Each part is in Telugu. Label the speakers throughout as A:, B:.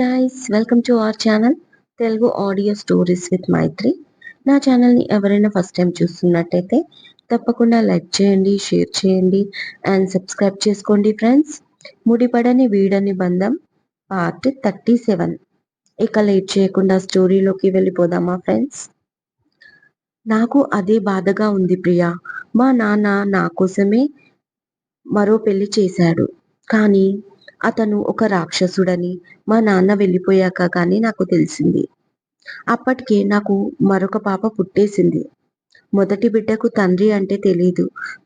A: Guys welcome to our channel Telugu audio stories with Maithri నా ఛానల్ని ఎవరైనా ఫస్ట్ టైం చూస్తున్నట్టయితే తప్పకుండా లైక్ చేయండి షేర్ చేయండి అండ్ సబ్స్క్రైబ్ చేసుకోండి ఫ్రెండ్స్ ముడిపడని వీడని బంధం పార్ట్ థర్టీ సెవెన్ ఇక లేట్ చేయకుండా స్టోరీలోకి వెళ్ళిపోదామా ఫ్రెండ్స్ నాకు అదే బాధగా ఉంది ప్రియా. మా నాన్న నా కోసమే మరో పెళ్ళి చేశాడు. కానీ అతను ఒక రాక్షసుడని మా నాన్న వెళ్ళిపోయాక కానీ నాకు తెలిసింది. అప్పటికే నాకు మరొక పాప పుట్టేసింది. మొదటి బిడ్డకు తండ్రి అంటే తెలీదు.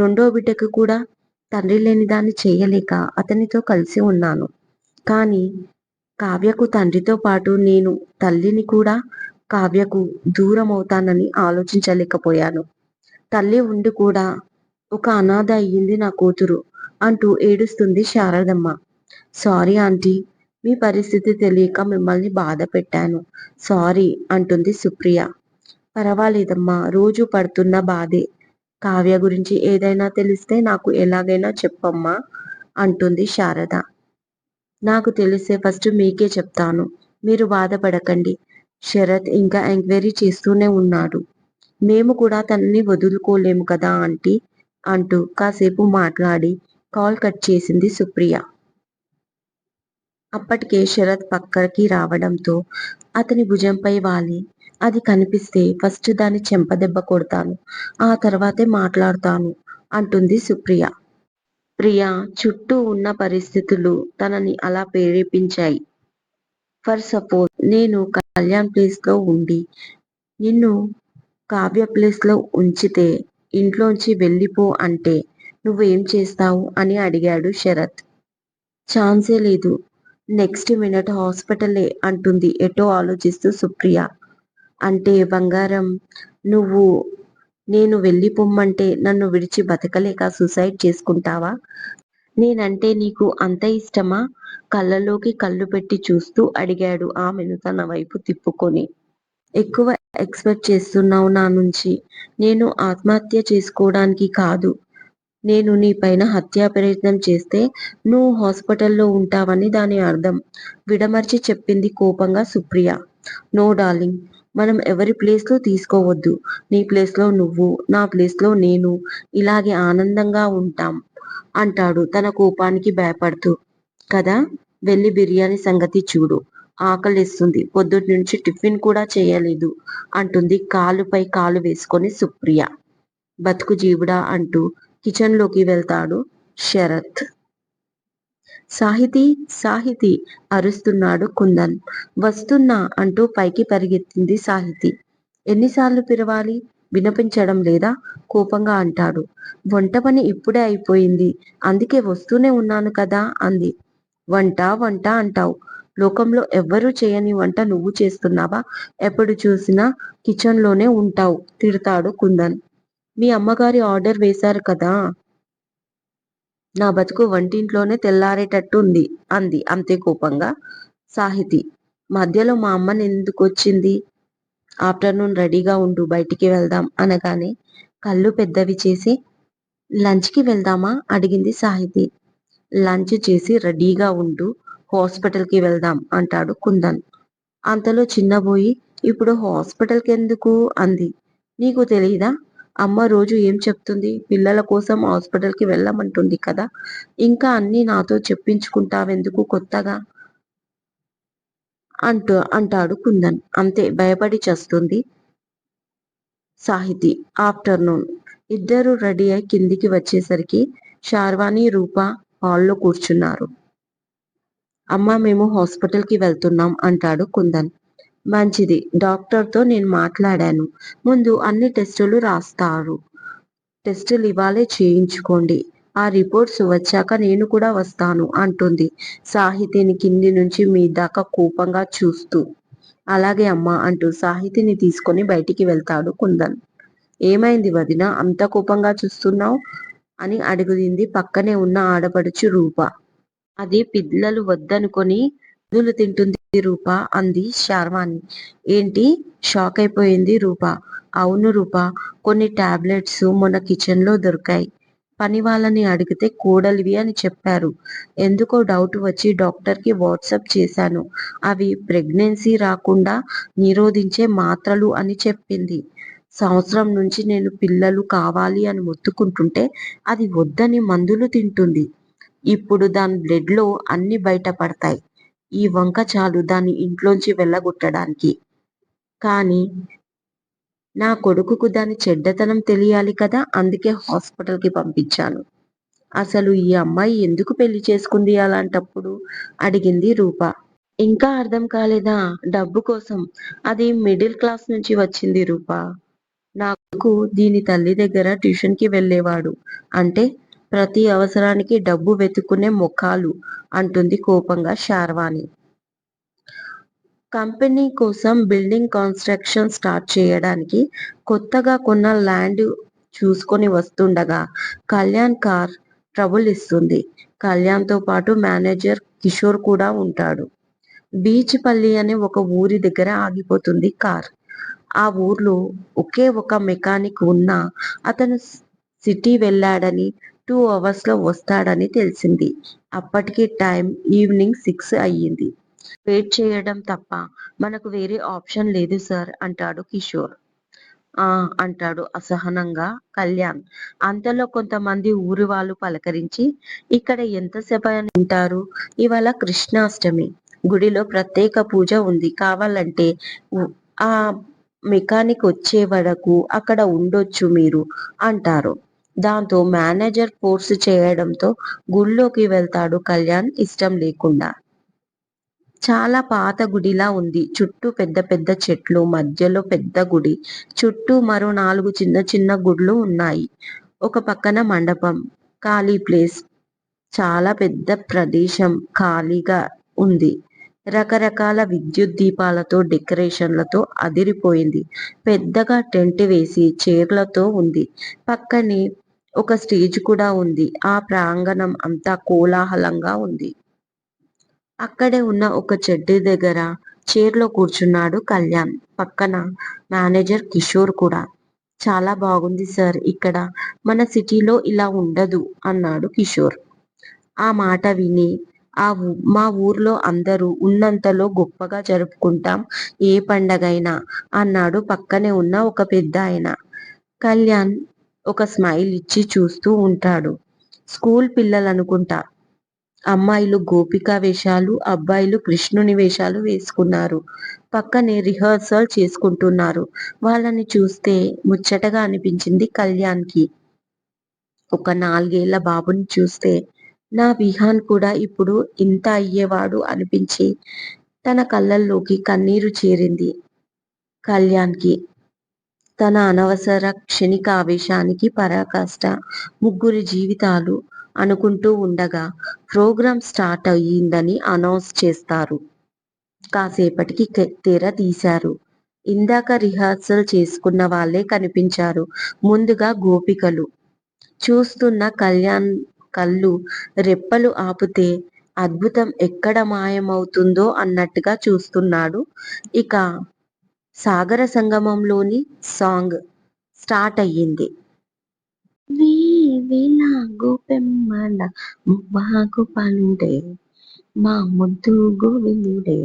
A: రెండో బిడ్డకు కూడా తండ్రి లేని దాన్ని చేయలేక అతనితో కలిసి ఉన్నాను. కానీ కావ్యకు తండ్రితో పాటు నేను తల్లిని కూడా కావ్యకు దూరం అవుతానని ఆలోచించలేకపోయాను. తల్లి ఉండి కూడా ఒక అనాథ అయ్యింది నా కూతురు అంటూ ఏడుస్తుంది శారదమ్మ. సారీ ఆంటీ మీ పరిస్థితి తెలియక మిమ్మల్ని బాధ పెట్టాను. సారీ అంటుంది సుప్రియ. పర్వాలేదమ్మా రోజు పడుతున్న బాధే. కావ్య గురించి ఏదైనా తెలిస్తే నాకు ఎలాగైనా చెప్పమ్మా అంటుంది శారద. నాకు తెలిసే ఫస్ట్ మీకే చెప్తాను. మీరు బాధపడకండి. శరత్ ఇంకా ఎంక్వైరీ చేస్తూనే ఉన్నాడు. మేము కూడా తనని వదులుకోలేము కదా ఆంటీ అంటూ కాసేపు మాట్లాడి కాల్ కట్ చేసింది సుప్రియ. అప్పటికే శరత్ పక్కకి రావడంతో అతని భుజంపై వాలి. అది కనిపిస్తే ఫస్ట్ దాన్ని చెంపదెబ్బ కొడతాను. ఆ తర్వాతే మాట్లాడతాను అంటుంది సుప్రియ. ప్రియ చుట్టూ ఉన్న పరిస్థితులు తనని అలా ప్రేరేపించాయి. ఫర్ సపోజ్ నేను కళ్యాణ్ ప్లేస్లో ఉండి నిన్ను కావ్య ప్లేస్లో ఉంచితే ఇంట్లోంచి వెళ్ళిపో అంటే నువ్వేం చేస్తావు అని అడిగాడు శరత్. ఛాన్సే లేదు. నెక్స్ట్ మినిట్ హాస్పిటలే అంటుంది. ఎటో ఆలోచిస్తూ సుప్రియ. అంటే బంగారం నువ్వు నేను వెళ్ళిపోమ్మంటే నన్ను విడిచి బతకలేక సూసైడ్ చేసుకుంటావా? నేనంటే నీకు అంత ఇష్టమా? కళ్ళలోకి కళ్ళు పెట్టి చూస్తూ అడిగాడు ఆమెను తన వైపు తిప్పుకొని. ఎక్కువ ఎక్స్పెక్ట్ చేస్తున్నావు నా నుంచి. నేను ఆత్మహత్య చేసుకోవడానికి కాదు. నేను నీ పైన హత్యా ప్రయత్నం చేస్తే నువ్వు హాస్పిటల్లో ఉంటావని దాని అర్థం. విడమర్చి చెప్పింది కోపంగా సుప్రియ. నో డార్లింగ్ మనం ఎవరి ప్లేస్లో తీసుకోవద్దు. నీ ప్లేస్లో నువ్వు నా ప్లేస్లో నేను ఇలాగే ఆనందంగా ఉంటాం అంటాడు తన కోపానికి భయపడుతూ. కదా వెళ్ళి బిర్యానీ సంగతి చూడు. ఆకలిస్తుంది. పొద్దుటి నుంచి టిఫిన్ కూడా చేయలేదు అంటుంది కాలుపై కాలు వేసుకొని సుప్రియ. బతుకు జీవుడా అంటూ కిచెన్లోకి వెళ్తాడు శరత్. సాహితి సాహితి అరుస్తున్నాడు కుందన్. వస్తున్నా అంటూ పైకి పరిగెత్తింది సాహితి. ఎన్నిసార్లు పిలవాలి? వినిపించడం లేదా? కోపంగా అంటాడు. వంట పని ఇప్పుడే అయిపోయింది. అందుకే వస్తూనే ఉన్నాను కదా అంది. వంట వంట అంటావు. లోకంలో ఎవ్వరూ చేయని వంట నువ్వు చేస్తున్నావా? ఎప్పుడు చూసినా కిచెన్లోనే ఉంటావు తిడతాడు కుందన్. మీ అమ్మగారి ఆర్డర్ వేశారు కదా? నా బతుకు వంటింట్లోనే తెల్లారేటట్టు ఉంది అంది అంతే కోపంగా సాహితి. మధ్యలో మా అమ్మని ఎందుకు వచ్చింది? ఆఫ్టర్నూన్ రెడీగా ఉండు బయటికి వెళ్దాం అనగానే కళ్ళు పెద్దవి చేసి లంచ్కి వెళ్దామా? అడిగింది సాహితి. లంచ్ చేసి రెడీగా ఉండు హాస్పిటల్కి వెళ్దాం అంటాడు కుందన్. అంతలో చిన్నబోయి ఇప్పుడు హాస్పిటల్కి ఎందుకు అంది. నీకు తెలీదా? అమ్మ రోజు ఏం చెప్తుంది? పిల్లల కోసం హాస్పిటల్కి వెళ్ళమంటుంది కదా. ఇంకా అన్ని నాతో చెప్పించుకుంటావెందుకు కొత్తగా? అంటూ అంటాడు కుందన్. అంతే భయపడి చేస్తుంది సాహితి. ఆఫ్టర్నూన్. ఇద్దరు రెడీ అయి కిందికి వచ్చేసరికి షార్వాణి రూప హాల్లో కూర్చున్నారు. అమ్మ మేము హాస్పిటల్కి వెళ్తున్నాం అంటాడు కుందన్. మంచిది. డాక్టర్తో నేను మాట్లాడాను. ముందు అన్ని టెస్టులు రాస్తారు. టెస్టులు ఇవాళే చేయించుకోండి. ఆ రిపోర్ట్స్ వచ్చాక నేను కూడా వస్తాను అంటుంది. సాహితిని కింది నుంచి మీ దాకా కోపంగా చూస్తూ. అలాగే అమ్మా అంటూ సాహితిని తీసుకొని బయటికి వెళ్తాడు కుందన్. ఏమైంది వదిన? అంత కోపంగా చూస్తున్నావు? అని అడుగుతుంది పక్కనే ఉన్న ఆడపడుచు రూప. అది పిల్లలు వద్దనుకొని మందులు తింటుంది రూప అంది శార్వాణి. ఏంటి? షాక్ అయిపోయింది రూప. అవును రూప కొన్ని టాబ్లెట్స్ మొన్న కిచెన్లో దొరికాయి. పని వాళ్ళని అడిగితే కూడలివి అని చెప్పారు. ఎందుకో డౌట్ వచ్చి డాక్టర్కి వాట్సాప్ చేశాను. అవి ప్రెగ్నెన్సీ రాకుండా నిరోధించే మాత్రలు అని చెప్పింది. సంవత్సరం నుంచి నేను పిల్లలు కావాలి అని మొత్తుకుంటుంటే అది వద్దని మందులు తింటుంది. ఇప్పుడు దాని బ్లడ్లో అన్ని బయటపడతాయి. ఈ వంక చాలు దాన్ని ఇంట్లోంచి వెళ్ళగొట్టడానికి. కానీ నా కొడుకుకు దాని చెడ్డతనం తెలియాలి కదా అందుకే హాస్పిటల్కి పంపించాను. అసలు ఈ అమ్మాయి ఎందుకు పెళ్ళి చేసుకుంది అలాంటప్పుడు? అడిగింది రూప. ఇంకా అర్థం కాలేదా? డబ్బు కోసం. అది మిడిల్ క్లాస్ నుంచి వచ్చింది రూప. నాకు దీని తల్లి దగ్గర ట్యూషన్కి వెళ్ళేవాడు. అంటే ప్రతి అవసరానికి డబ్బు వెతుక్కునే ముఖాలు అంటుంది కోపంగా శార్వాణి. కంపెనీ కోసం బిల్డింగ్ కన్స్ట్రక్షన్ స్టార్ట్ చేయడానికి కొత్తగా కొన్న ల్యాండ్ చూసుకొని వస్తుండగా కళ్యాణ్ కార్ ట్రబుల్ ఇస్తుంది. కళ్యాణ్తో పాటు మేనేజర్ కిషోర్ కూడా ఉంటాడు. బీచ్ పల్లి అనే ఒక ఊరి దగ్గర ఆగిపోతుంది కార్. ఆ ఊర్లో ఒకే ఒక మెకానిక్ ఉన్నా అతను సిటీ వెళ్ళాడని టూ అవర్స్లో వస్తాడని తెలిసింది. అప్పటికి టైం ఈవినింగ్ సిక్స్ అయ్యింది. వెయిట్ చేయడం తప్ప మనకు వేరే ఆప్షన్ లేదు సార్ అంటాడు కిషోర్. ఆ అంటాడు అసహనంగా కళ్యాణ్. అంతలో కొంతమంది ఊరి వాళ్ళు పలకరించి ఇక్కడ ఎంతసేపు అని ఉంటారు? ఇవాళ కృష్ణాష్టమి. గుడిలో ప్రత్యేక పూజ ఉంది. కావాలంటే ఆ మెకానిక్ వచ్చే వరకు అక్కడ ఉండొచ్చు మీరు అంటారు. దాంతో మేనేజర్ ఫోర్స్ చేయడంతో గుళ్ళోకి వెళ్తాడు కళ్యాణ్. ఇష్టం లేకుండా. చాలా పాత గుడిలా ఉంది. చుట్టూ పెద్ద పెద్ద చెట్లు మధ్యలో పెద్ద గుడి చుట్టూ మరో నాలుగు చిన్న చిన్న గుడ్లు ఉన్నాయి. ఒక పక్కన మండపం ఖాళీ ప్లేస్ చాలా పెద్ద ప్రదేశం ఖాళీగా ఉంది. రకరకాల విద్యుత్ దీపాలతో డెకరేషన్లతో అదిరిపోయింది. పెద్దగా టెంట్ వేసి చీరలతో ఉంది. పక్కనే ఒక స్టేజ్ కూడా ఉంది. ఆ ప్రాంగణం అంతా కోలాహలంగా ఉంది. అక్కడే ఉన్న ఒక చెడ్డి దగ్గర చైర్లో కూర్చున్నాడు కళ్యాణ్. పక్కన మేనేజర్ కిషోర్ కూడా. చాలా బాగుంది సార్ ఇక్కడ మన సిటీలో ఇలా ఉండదు అన్నాడు కిషోర్. ఆ మాట విని ఆ మా ఊర్లో అందరూ ఉన్నంతలో గొప్పగా జరుపుకుంటాం ఏ పండగైనా అన్నాడు పక్కనే ఉన్న ఒక పెద్ద ఆయన. కళ్యాణ్ ఒక స్మైల్ ఇచ్చి చూస్తూ ఉంటాడు. స్కూల్ పిల్లలు అనుకుంటా అమ్మాయిలు గోపిక వేషాలు అబ్బాయిలు కృష్ణుని వేషాలు వేసుకున్నారు. పక్కనే రిహర్సల్ చేసుకుంటున్నారు. వాళ్ళని చూస్తే ముచ్చటగా అనిపించింది కళ్యాణ్కి. ఒక నాలుగేళ్ళ బాబుని చూస్తే నా విహాన్ కూడా ఇప్పుడు ఇంత అయ్యేవాడు అనిపించి తన కళ్ళల్లోకి కన్నీరు చేరింది కళ్యాణ్కి. తన అనవసర క్షణిక ఆవేశానికి పరాకాష్ట ముగ్గురి జీవితాలు అనుకుంటూ ఉండగా ప్రోగ్రాం స్టార్ట్ అయ్యిందని అనౌన్స్ చేస్తారు. కాసేపటికి తెర తీశారు. ఇందాక రిహార్సల్ చేసుకున్న వాళ్ళే కనిపించారు. ముందుగా గోపికలు. చూస్తున్న కళ్యాణ్ కళ్ళు రెప్పలు ఆపితే అద్భుతం ఎక్కడ మాయమవుతుందో అన్నట్టుగా చూస్తున్నాడు. ఇక సాగర సంగమంలోని సాంగ్ స్టార్ట్ అయ్యింది. గోపెమ్మల మువ్వాగు పాలుడే మా ముద్దు గోవిందుడే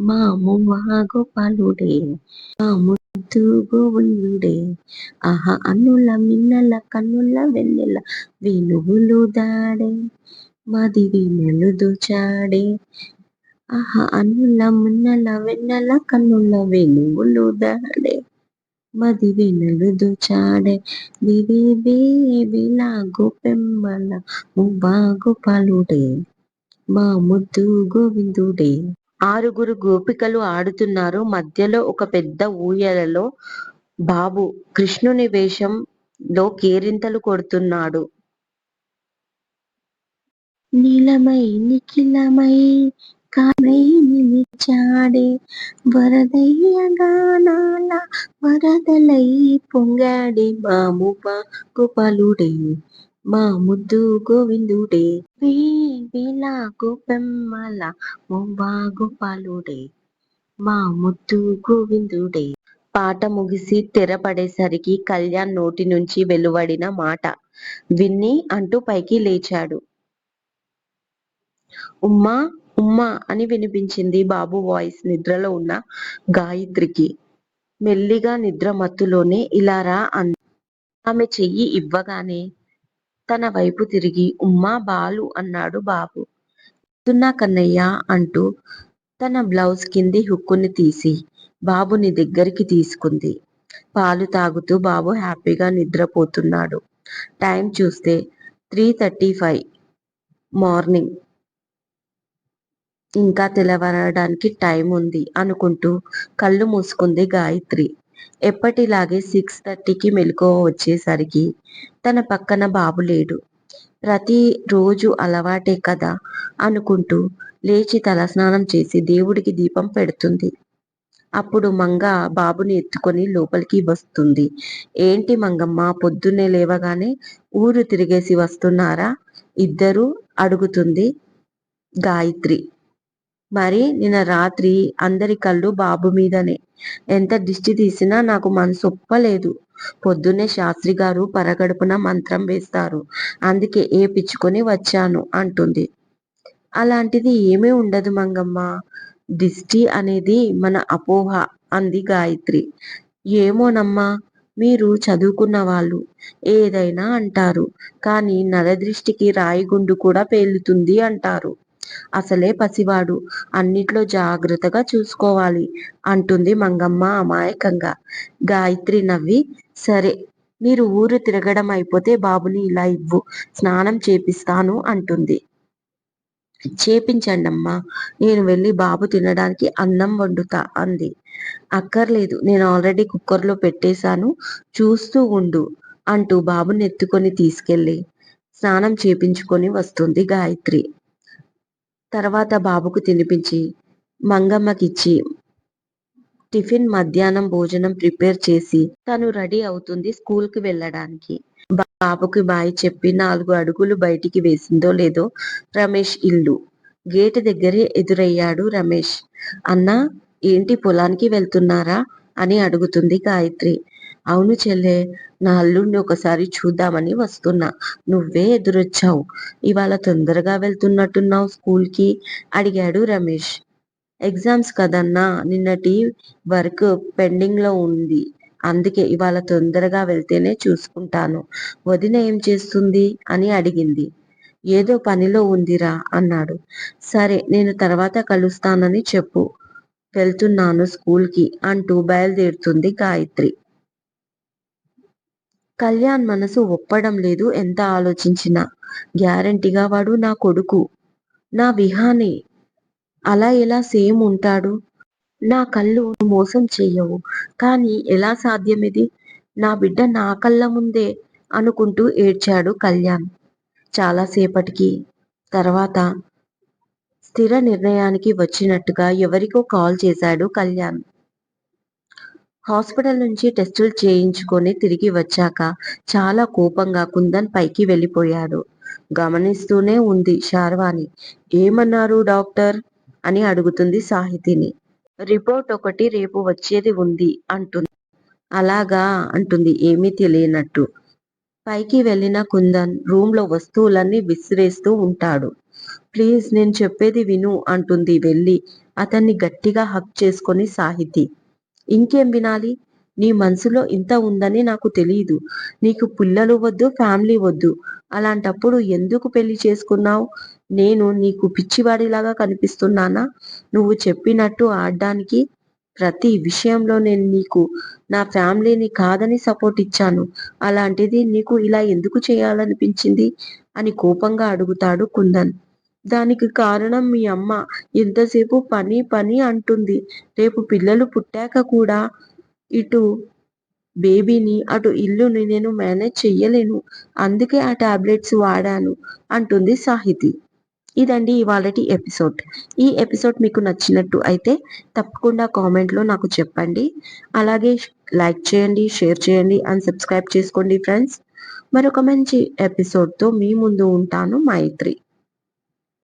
A: మా మువ్వాగు పాలుడే మా ముద్దు గోవిందుడే. ఆహా అన్నుల మిన్నల కన్నుల వెన్నెల వేణువులు దాడే మది వీణలు దోచాడే ఆహా అన్నుల మున్నల వెన్నెల కన్నుల వెలుగులు దాడే మది వెన్నెలు దోచాడే వివి వేవిల గోపెమ్మల ముబాగు పాలుడే. మా ముద్దు గోవిందుడే. ఆరుగురు గోపికలు ఆడుతున్నారు. మధ్యలో ఒక పెద్ద ఊయలలో బాబు కృష్ణుని వేషంలో కేరింతలు కొడుతున్నాడు. నీలమై నిఖిలమై కాడై నిలిచాడే వరదయ్య గానాల వరదలై పొంగాడే మాము గోపాలుడే మా ముద్దు గోవిందుడే వేల గోపెమ్మల మువ్వా గోపాలుడే మా ముద్దు గోవిందుడే పాట ముగిసి తెరపడేసరికి కళ్యాణ్ నోటి నుంచి వెలువడిన మాట విన్ని అంటూ పైకి లేచాడు. ఉమ్మా ఉమ్మా అని వినిపించింది బాబు వాయిస్ నిద్రలో ఉన్న గాయత్రికి. మెల్లిగా నిద్ర మత్తులోనే ఇలా రా అంది. ఆమె చెయ్యి ఇవ్వగానే తన వైపు తిరిగి ఉమ్మా బాలు అన్నాడు బాబు. వస్తున్నా కన్నయ్యా అంటూ తన బ్లౌజ్ కింది హుక్కుని తీసి బాబుని దగ్గరికి తీసుకుంది. పాలు తాగుతూ బాబు హ్యాపీగా నిద్రపోతున్నాడు. టైం చూస్తే త్రీ థర్టీ ఫైవ్ మార్నింగ్. ఇంకా తెల్లవారడానికి టైం ఉంది అనుకుంటూ కళ్ళు మూసుకుంది గాయత్రి. ఎప్పటిలాగే సిక్స్ థర్టీకి మెలకువ వచ్చేసరికి తన పక్కన బాబు లేడు. ప్రతి రోజు అలవాటే కదా అనుకుంటూ లేచి తలస్నానం చేసి దేవుడికి దీపం పెడుతుంది. అప్పుడు మంగ బాబుని ఎత్తుకొని లోపలికి వస్తుంది. ఏంటి మంగమ్మ పొద్దున్నే లేవగానే ఊరు తిరిగేసి వస్తున్నారా ఇద్దరూ అడుగుతుంది గాయత్రి. మరి నిన్న రాత్రి అందరి కళ్ళు బాబు మీదనే. ఎంత దిష్టి తీసినా నాకు మనసు ఒప్పలేదు పొద్దున్నే శాస్త్రి గారు పరగడుపున మంత్రం వేస్తారు. అందుకే ఏపిచ్చుకొని వచ్చాను అంటుంది. అలాంటిది ఏమీ ఉండదు మంగమ్మ. దిష్టి అనేది మన అపోహ అంది గాయత్రి. ఏమోనమ్మా మీరు చదువుకున్న వాళ్ళు ఏదైనా అంటారు. కానీ నరదిష్టికి రాయిగుండు కూడా పేలుతుంది అంటారు. అసలే పసివాడు. అన్నిట్లో జాగ్రత్తగా చూసుకోవాలి అంటుంది మంగమ్మ అమాయకంగా. గాయత్రి నవ్వి సరే మీరు ఊరు తిరగడం అయిపోతే బాబుని ఇలా ఇవ్వు స్నానం చేపిస్తాను అంటుంది. చేపించండమ్మా నేను వెళ్ళి బాబు తినడానికి అన్నం వండుతా అంది. అక్కర్లేదు నేను ఆల్రెడీ కుక్కర్లో పెట్టేశాను చూస్తూ ఉండు అంటూ బాబుని ఎత్తుకొని తీసుకెళ్ళి స్నానం చేపించుకొని వస్తుంది గాయత్రి. తర్వాత బాబుకు తినిపించి మంగమ్మకిచ్చి టిఫిన్ మధ్యాహ్నం భోజనం ప్రిపేర్ చేసి తను రెడీ అవుతుంది స్కూల్కి వెళ్ళడానికి. బాబుకి బాయ్ చెప్పి నాలుగు అడుగులు బయటికి వేసిందో లేదో రమేష్ ఇల్లు. గేటు దగ్గరే ఎదురయ్యాడు రమేష్. అన్నా ఏంటి పొలానికి వెళ్తున్నారా? అని అడుగుతుంది గాయత్రి. అవును చెల్లే నా అల్లుడిని ఒకసారి చూద్దామని వస్తున్నా. నువ్వే ఎదురొచ్చావు ఇవాళ తొందరగా వెళ్తున్నట్టున్నావు స్కూల్కి అడిగాడు రమేష్. ఎగ్జామ్స్ కదన్నా నిన్నటి వర్క్ పెండింగ్లో ఉంది. అందుకే ఇవాళ తొందరగా వెళ్తేనే చూసుకుంటాను. వదిన ఏం చేస్తుంది? అని అడిగింది. ఏదో పనిలో ఉందిరా అన్నాడు. సరే నేను తర్వాత కలుస్తానని చెప్పు. వెళ్తున్నాను స్కూల్కి అంటూ బయలుదేరుతుంది గాయత్రి. కళ్యాణ్ మనసు ఒప్పడం లేదు ఎంత ఆలోచించినా. గ్యారంటీగా వాడు నా కొడుకు. నా విహానే. అలా ఎలా సేమ్ ఉంటాడు? నా కళ్ళు మోసం చేయవు కానీ ఎలా సాధ్యమిది? నా బిడ్డ నా కళ్ళ ముందే అనుకుంటూ ఏడ్చాడు కళ్యాణ్. చాలాసేపటికి తర్వాత స్థిర నిర్ణయానికి వచ్చినట్టుగా ఎవరికో కాల్ చేశాడు కళ్యాణ్. హాస్పిటల్ నుంచి టెస్టులు చేయించుకొని తిరిగి వచ్చాక చాలా కోపంగా కుందన్ పైకి వెళ్ళిపోయాడు. గమనిస్తూనే ఉంది శార్వాణి ఏమన్నారు డాక్టర్? అని అడుగుతుంది సాహితిని. రిపోర్ట్ ఒకటి రేపు వచ్చేది ఉంది అంటుంది. అలాగా అంటుంది ఏమీ తెలియనట్టు. పైకి వెళ్ళిన కుందన్ రూమ్లో వస్తువులన్నీ విసిరేస్తూ ఉంటాడు. ప్లీజ్ నేను చెప్పేది విను అంటుంది వెళ్ళి అతన్ని గట్టిగా హక్ చేసుకొని సాహితి. ఇంకేం వినాలి? నీ మనసులో ఇంత ఉందని నాకు తెలియదు నీకు పిల్లలు వద్దు ఫ్యామిలీ వద్దు. అలాంటప్పుడు ఎందుకు పెళ్ళి చేసుకున్నావు నేను నీకు పిచ్చివాడిలాగా కనిపిస్తున్నానా? నువ్వు చెప్పినట్టు ఆడడానికి ప్రతి విషయంలో నేను నీకు నా ఫ్యామిలీని కాదని సపోర్ట్ ఇచ్చాను. అలాంటిది నీకు ఇలా ఎందుకు చేయాలనిపించింది? అని కోపంగా అడుగుతాడు కుందన్. దానికి కారణం మీ అమ్మ ఎంతసేపు పని పని అంటుంది. రేపు పిల్లలు పుట్టాక కూడా ఇటు బేబీని అటు ఇల్లుని నేను మేనేజ్ చెయ్యలేను. అందుకే ఆ టాబ్లెట్స్ వాడాను అంటుంది సాహితి. ఇదండి ఇవాళటి ఎపిసోడ్. ఈ ఎపిసోడ్ మీకు నచ్చినట్టు అయితే తప్పకుండా కామెంట్లో నాకు చెప్పండి. అలాగే లైక్ చేయండి, షేర్ చేయండి అండ్ సబ్స్క్రైబ్ చేసుకోండి ఫ్రెండ్స్. మరొక మంచి ఎపిసోడ్తో మీ ముందు ఉంటాను మైత్రి.